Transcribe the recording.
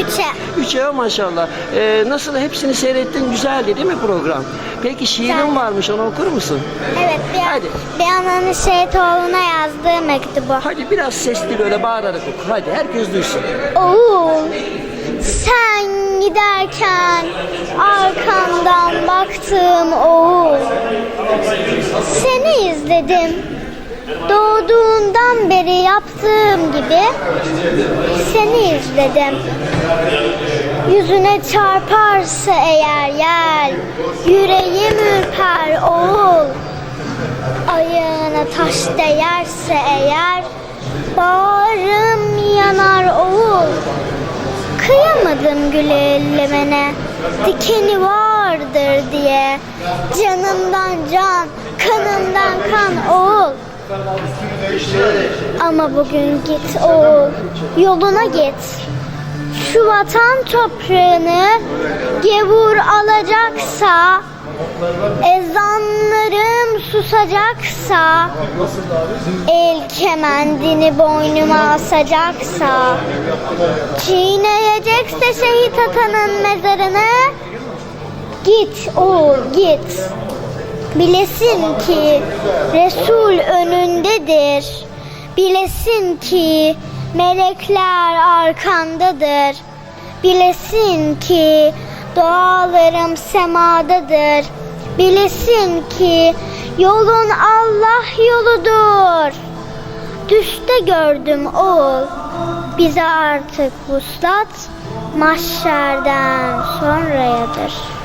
Üçe. Üçe maşallah. Ee, nasıl hepsini seyrettin güzeldi değil mi program? Peki şiirin Güzel. varmış onu okur musun? Evet bir, Hadi. bir ananın Şehitoğlu'na yazdığı mektubu. Hadi biraz sesli böyle bağırarak oku. Hadi herkes duysun. Oğul sen giderken arkamdan baktım oğul Seni izledim Doğduğundan beri yaptığım gibi seni izledim. Yüzüne çarparsa eğer yer Yüreğim ürper oğul. Ayağına taş değerse eğer Bağrım yanar oğul. Kıyamadım gül ellemene Dikeni vardır diye. Canımdan can, kanımdan kan oğul Ama bugün git oğul Yoluna git. Şu vatan toprağını Gevur alacaksa Ezanlarım susacaksa El kemendini boynuma asacaksa Çiğneyecekse şehit atanın mezarını Git oğul git Bilesin ki Resul önündedir. Bilesin ki melekler arkandadır. Bilesin ki dualarım semadadır. Bilesin ki yolun Allah yoludur. Düşte gördüm oğul. Bize artık vuslat mahşerden sonrayadır.